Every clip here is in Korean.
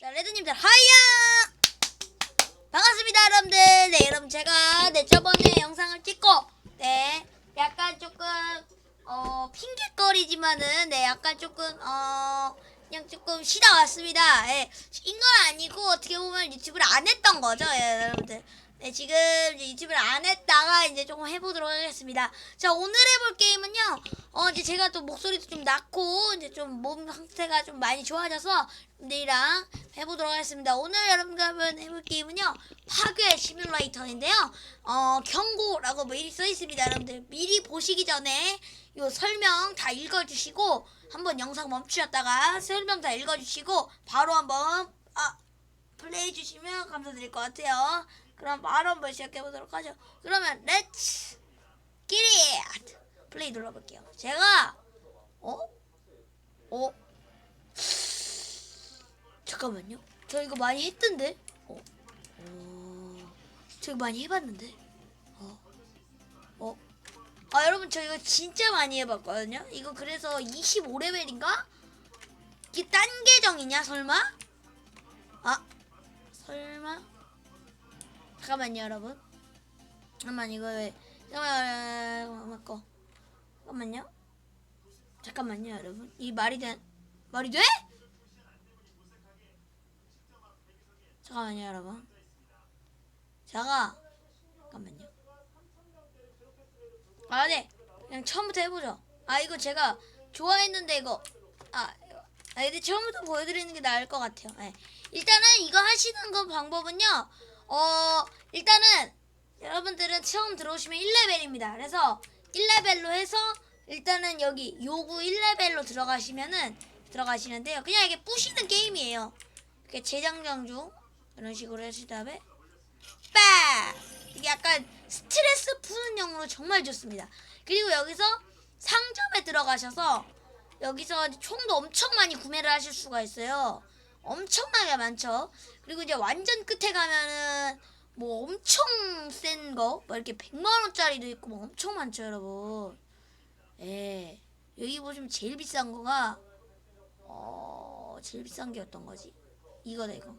자, 레드님들 하이야! 반갑습니다, 여러분들. 네, 여러분 제가 네 저번에 영상을 찍고 네 약간 조금 어 핑계거리지만은 네 약간 조금 어 그냥 조금 쉬다 왔습니다. 예, 쉰건 아니고 어떻게 보면 유튜브를 안 했던 거죠, 예, 여러분들. 네, 지금 이제 유튜브를 안 했다가 이제 조금 해보도록 하겠습니다. 자, 오늘 해볼 게임은요, 어, 이제 제가 또 목소리도 좀 낮고, 이제 좀 몸 상태가 좀 많이 좋아져서, 여러분들이랑 해보도록 하겠습니다. 오늘 여러분과 한번 해볼 게임은요, 파괴 시뮬레이터인데요, 어, 경고라고 미리 써 있습니다. 여러분들, 미리 보시기 전에, 요 설명 다 읽어주시고, 한번 영상 멈추셨다가, 설명 다 읽어주시고, 바로 한번, 아, 플레이 주시면 감사드릴 것 같아요. 그럼 바로 한번 시작해 보도록 하죠. 그러면 렛츠 기릿 플레이 눌러볼게요. 제가 어? 어? 잠깐만요. 저 이거 많이 했던데? 어? 어? 저 이거 많이 해봤는데? 어? 어? 아 여러분 저 이거 진짜 많이 해봤거든요. 이거 그래서 25레벨인가? 이게 딴 계정이냐 설마? 아 설마? 잠깐만요, 여러분. 잠깐만 이거 왜? 잠깐만 거. 잠깐만요. 잠깐만요, 여러분. 이 말이 돼? 말이 돼? 잠깐만요, 여러분. 제가 잠깐만요. 아, 네. 그냥 처음부터 해보죠. 아, 이거 제가 좋아했는데 이거 아. 아, 근데 처음부터 보여드리는 게 나을 것 같아요. 네. 일단은 이거 하시는 거 방법은요. 어, 일단은 여러분들은 처음 들어오시면 1레벨입니다. 그래서 1레벨로 해서 일단은 여기 요구 1레벨로 들어가시면은 들어가시는데요. 그냥 이게 부시는 게임이에요. 이렇게 재장전 중 이런 식으로 하신 다음에 빠! 이게 약간 스트레스 푸는 용으로 정말 좋습니다. 그리고 여기서 상점에 들어가셔서 여기서 총도 엄청 많이 구매를 하실 수가 있어요. 엄청나게 많죠. 그리고 이제 완전 끝에 가면은 뭐 엄청 센 거, 뭐 이렇게 100만 원짜리도 있고 뭐 엄청 많죠, 여러분. 예. 여기 보시면 제일 비싼 거가 어, 제일 비싼 게 어떤 거지? 이거다 이거.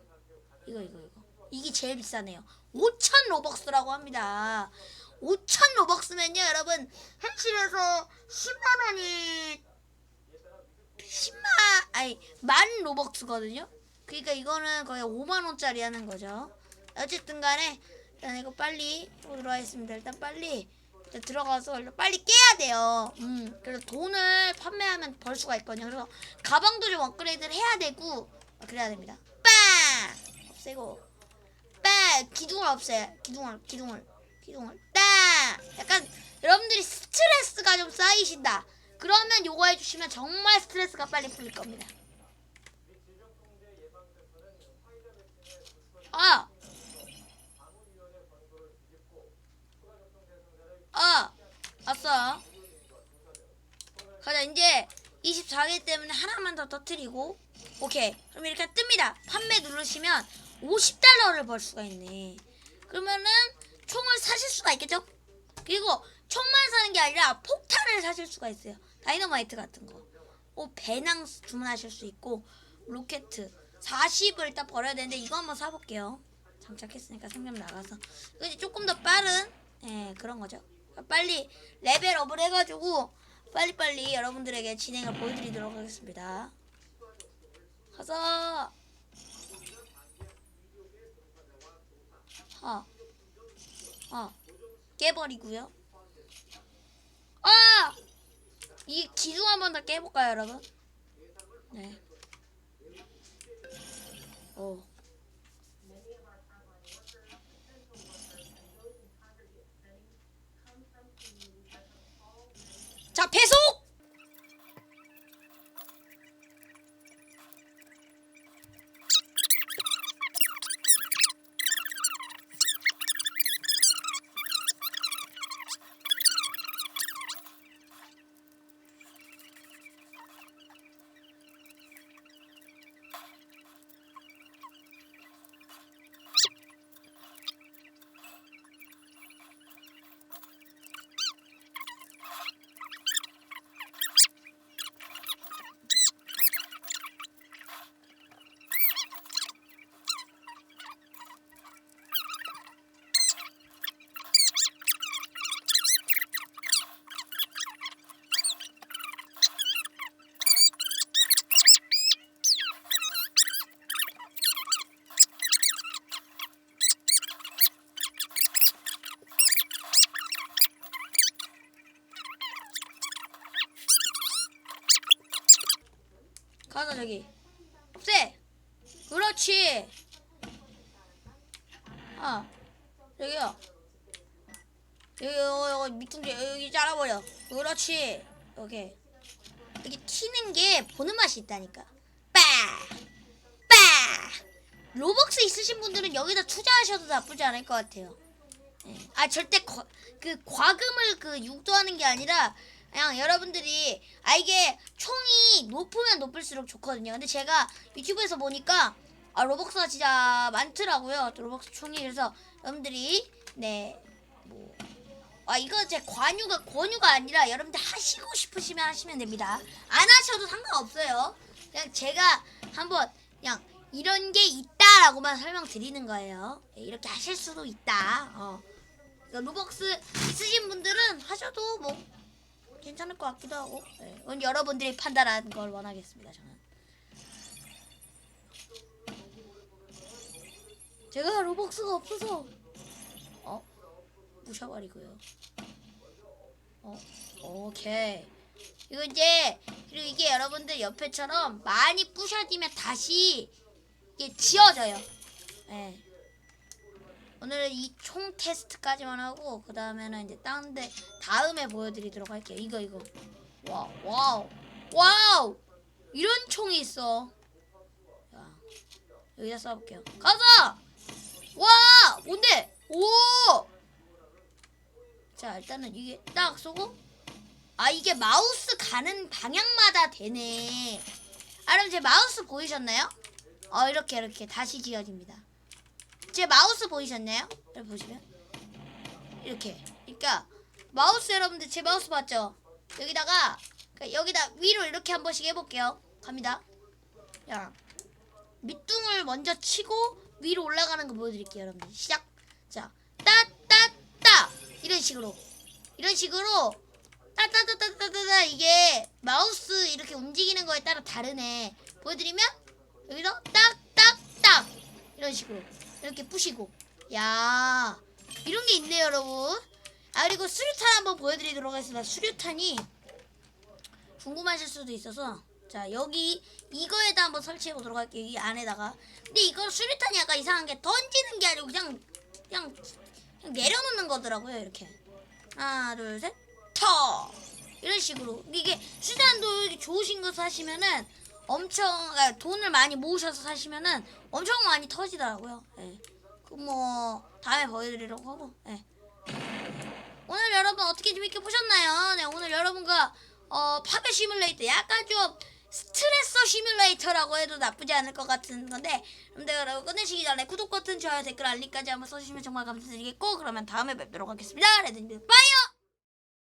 이거 이거 이거. 이게 제일 비싸네요. 5천 로벅스라고 합니다. 5천 로벅스면요, 여러분 현실에서 10만 원이 10만 아니 만 로벅스거든요. 그러니까 이거는 거의 5만 원짜리 하는 거죠. 어쨌든 간에 일단 이거 빨리 보도록 하겠습니다. 일단 빨리 일단 들어가서 일단 빨리 깨야 돼요. 음, 그래서 돈을 판매하면 벌 수가 있거든요. 그래서 가방도 좀 업그레이드를 해야 되고 아, 그래야 됩니다. 빵! 없애고 빵! 기둥을 없애. 기둥을 기둥을 기둥을 빵! 약간 여러분들이 스트레스가 좀 쌓이신다. 그러면 요거 해주시면 정말 스트레스가 빨리 풀릴 겁니다. 아! 아! 왔어. 가자, 이제 24개 때문에 하나만 더 터트리고. 오케이. 그럼 이렇게 뜹니다. 판매 누르시면 50달러를 벌 수가 있네. 그러면은 총을 사실 수가 있겠죠? 그리고 총만 사는 게 아니라 폭탄을 사실 수가 있어요. 다이너마이트 같은 거. 오, 배낭 주문하실 수 있고 로켓 40을 일단 버려야 되는데 이거 한번 사볼게요. 장착했으니까 생각 나가서 이제 조금 더 빠른 예 그런 거죠. 빨리 레벨업을 해가지고 빨리빨리 여러분들에게 진행을 보여드리도록 하겠습니다. 가서 아, 아 깨버리고요. 아! 이 기둥 한 번 더 깨볼까요, 여러분? 네. 오. 저기. 없애. 그렇지. 아 여기요. 여기 여기 밑둥지 여기 잘라버려. 그렇지. 오케이. 이게 튀는 게 보는 맛이 있다니까. 빠! 빠! 로벅스 있으신 분들은 여기다 투자하셔도 나쁘지 않을 것 같아요. 예. 아 절대 거, 그 과금을 그 유도하는 게 아니라 그냥 여러분들이 아 이게 총이 높으면 높을수록 좋거든요. 근데 제가 유튜브에서 보니까 아 로벅스가 진짜 많더라고요. 또 로벅스 총이 그래서 여러분들이 네 뭐 아 이거 제 관유가 권유가 아니라 여러분들 하시고 싶으시면 하시면 됩니다. 안 하셔도 상관없어요. 그냥 제가 한번 그냥 이런 게 있다라고만 설명드리는 거예요. 예, 이렇게 하실 수도 있다. 어. 로벅스 있으신 분들은 하셔도 뭐 괜찮을 것 같기도 하고 네. 여러분들이 판단하는 걸 원하겠습니다 저는 제가 로벅스가 없어서 어? 부셔버리고요 어? 오케이 이거 이제 그리고 이게 여러분들 옆에처럼 많이 부셔지면 다시 이게 지워져요 네. 오늘은 이 총 테스트까지만 하고 그 다음에는 이제 딴데 다음에 보여드리도록 할게요. 이거 이거. 와우 와우 와우 이런 총이 있어. 자 여기다 써볼게요. 가자. 와 뭔데? 오. 자 일단은 이게 딱 쏘고 아 이게 마우스 가는 방향마다 되네. 아 그럼 제 마우스 보이셨나요? 어 이렇게 이렇게 다시 지어집니다. 제 마우스 보이셨나요? 여기 보시면. 이렇게. 그러니까 마우스 여러분들 제 마우스 봤죠? 여기다가 그러니까 여기다 위로 이렇게 한 번씩 해볼게요. 갑니다. 자 밑둥을 먼저 치고 위로 올라가는 거 보여드릴게요 여러분들. 시작. 자. 따따따. 이런 식으로. 이런 식으로 따따따따따따 이게 마우스 이렇게 움직이는 거에 따라 다르네. 보여드리면 여기서 딱딱딱 이런 식으로 이렇게 부시고. 야 이런 게 있네요 여러분. 아 그리고 수류탄 한번 보여드리도록 하겠습니다. 수류탄이 궁금하실 수도 있어서. 자 여기 이거에다 한번 설치해 보도록 할게요 이 안에다가. 근데 이거 수류탄이 약간 이상한 게 던지는 게 아니고 그냥 그냥, 그냥 내려놓는 거더라고요 이렇게. 하나 둘셋터! 이런 식으로. 이게 이렇게 좋으신 거 사시면은 엄청 아, 돈을 많이 모으셔서 사시면은 엄청 많이 터지더라고요. 예. 그뭐 다음에 보여드리려고 하고. 예. 오늘 여러분 어떻게 재밌게 보셨나요? 네 오늘 여러분과 어 파괴 시뮬레이터 약간 좀 스트레서 시뮬레이터라고 해도 나쁘지 않을 것 같은 건데 여러분들 여러분 끝내시기 전에 구독 버튼 좋아요 댓글 알림까지 한번 써주시면 정말 감사드리겠고 그러면 다음에 뵙도록 하겠습니다. 레드님 파이어!